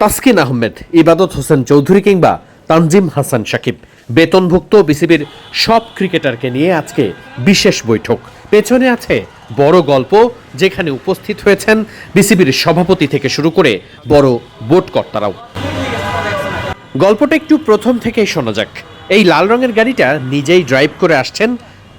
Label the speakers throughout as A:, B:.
A: তাসকিন আহমেদ, ইবাদত হোসেন চৌধুরী কিংবা তানজিম হাসান সাকিব। বেতনভুক্ত বিসিবির সব ক্রিকেটারকে নিয়ে আজকে বিশেষ বৈঠক। পেছনে আছে বড় গল্প, যেখানে উপস্থিত হয়েছেন বিসিবির সভাপতি থেকে শুরু করে বড় বোর্ড কর্তারাও। গল্পটা একটু প্রথম থেকেই শোনা যাক। এই লাল রঙের গাড়িটা নিজেই ড্রাইভ করে আসছেন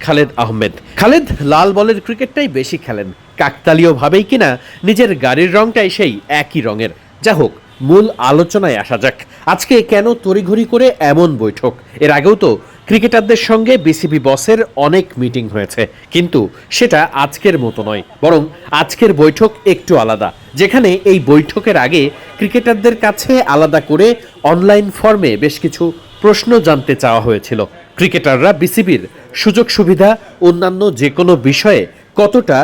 A: খালেদ আহমেদ। খালেদ লাল বলের ক্রিকেটটাই বেশি খেলেন। কাকতালীয় ভাবেই কিনা নিজের গাড়ির রংটাই সেই একই রঙের। যা হোক, মূল আলোচনায় আসা যাক। আজকে কেন তড়িঘড়ি করে এমন বৈঠক? এর আগেও তো ক্রিকেটারদের সঙ্গে বিসিবি বসের অনেক মিটিং হয়েছে। কিন্তু সেটা আজকের মতো নয়, বরং আজকের বৈঠক একটু আলাদা, যেখানে এই বৈঠকের আগে ক্রিকেটারদের কাছে আলাদা করে অনলাইন ফর্মে বেশ কিছু প্রশ্ন জানতে চাওয়া হয়েছিল। ক্রিকেটাররা বিসিবির সুযোগ সুবিধা, অন্যান্য যে কোনো বিষয়ে কতটা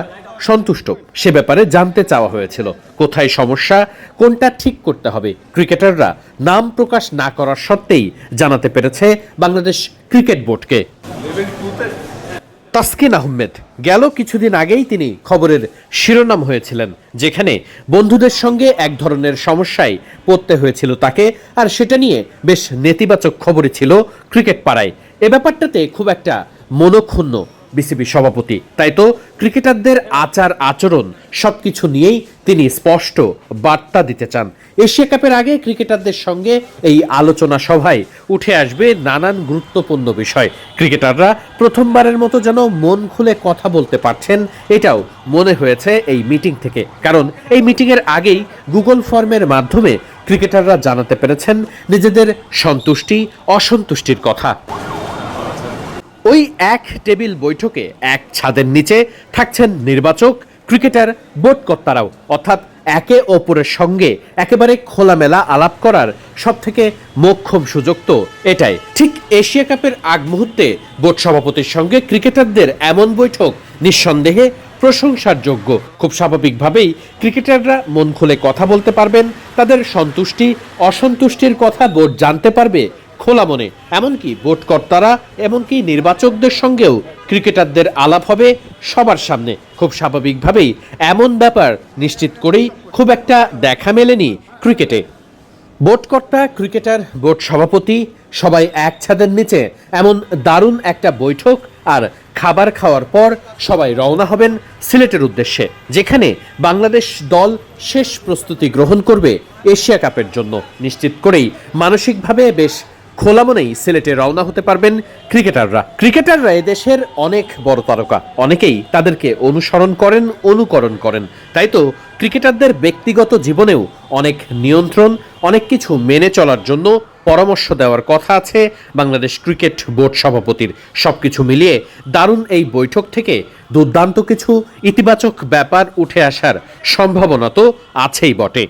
A: সন্তুষ্ট, সে ব্যাপারে জানতে চাওয়া হয়েছিল। কোথায় সমস্যা, কোনটা ঠিক করতে হবে? ক্রিকেটাররা নাম প্রকাশ না করার সত্ত্বেই জানাতে পেরেছে বাংলাদেশ ক্রিকেট বোর্ডকে। তাসকিন আহমেদ, গেল কিছুদিন আগেই তিনি খবরের শিরোনাম হয়েছিলেন, যেখানে বন্ধুদের সঙ্গে এক ধরনের সমস্যায় পড়তে হয়েছিল তাকে, আর সেটা নিয়ে বেশ নেতিবাচক খবরই ছিল ক্রিকেট পাড়ায়। এ ব্যাপারটাতে খুব একটা মনক্ষুণ্ণ বিসিবি সভাপতি। তাই তো ক্রিকেটারদের আচার, আচরণ সবকিছু নিয়েই তিনি স্পষ্ট বার্তা দিতে চান। এশিয়া কাপের আগে ক্রিকেটারদের সঙ্গে এই আলোচনা সভায় উঠে আসবে নানান গুরুত্বপূর্ণ বিষয়। ক্রিকেটাররা প্রথমবারের মতো যেন মন খুলে কথা বলতে পারছেন, এটাও মনে হয়েছে এই মিটিং থেকে। কারণ এই মিটিংয়ের আগেই গুগল ফর্মের মাধ্যমে ক্রিকেটাররা জানাতে পেরেছেন নিজেদের সন্তুষ্টি, অসন্তুষ্টির কথা। ওই এক টেবিল বৈঠকে এক ছাদের নিচে থাকছেন নির্বাচক, ক্রিকেটার বোর্ড কর্তারাও অর্থাৎ একে অপরের সঙ্গে একেবারে খোলামেলা আলাপ করার সব থেকে মোক্ষম সুযোগ তো এটাই। ঠিক এশিয়া কাপের আগ মুহূর্তে বোর্ড সভাপতির সঙ্গে ক্রিকেটারদের এমন বৈঠক নিঃসন্দেহে প্রশংসার যোগ্য খুব স্বাভাবিকভাবেই ক্রিকেটাররা মন খুলে কথা বলতে পারবেন, তাদের সন্তুষ্টি, অসন্তুষ্টির কথা বোর্ড জানতে পারবে খোলা মনে। এমনকি বোর্ড কর্তারা, এমনকি নির্বাচকদের সঙ্গেও ক্রিকেটারদের আলাপ হবে সবার সামনে। খুব স্বাভাবিকভাবেই এমন ব্যাপার নিশ্চিত করেই খুব একটা দেখা মেলেনি ক্রিকেটে। বোর্ড কর্তা, ক্রিকেটার বোর্ড সভাপতি সবাই এক ছাদের নিচে। এমন দারুণ একটা বৈঠক আর খাবার খাওয়ার পর সবাই রওনা হবেন সিলেটের উদ্দেশ্যে, যেখানে বাংলাদেশ দল শেষ প্রস্তুতি গ্রহণ করবে এশিয়া কাপের জন্য। নিশ্চিত করেই মানসিকভাবে বেশ খোলা মনেই সিলেটে রওনা হতে পারবেন ক্রিকেটাররা। ক্রিকেটাররা দেশের অনেক বড় তারকা। অনেকেই তাদেরকে অনুসরণ করেন অনুকরণ করেন। তাই তো ক্রিকেটারদের ব্যক্তিগত জীবনেও অনেক নিয়ন্ত্রণ অনেক কিছু মেনে চলার জন্য পরামর্শ দেওয়ার কথা আছে বাংলাদেশ ক্রিকেট বোর্ড সভাপতির। সবকিছু মিলিয়ে দারুণ এই বৈঠক থেকে দুর্দান্ত কিছু ইতিবাচক ব্যাপার উঠে আসার সম্ভাবনা তো আছেই বটে।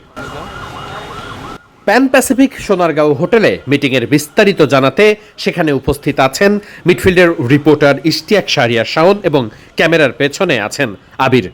A: প্যান প্যাসিফিক সোনারগাঁও হোটেলে মিটিংয়ের বিস্তারিত জানাতে সেখানে উপস্থিত আছেন মিডফিল্ডের রিপোর্টার ইশতিয়াক শাহরিয়া শাওন এবং ক্যামেরার পেছনে আছেন আবির।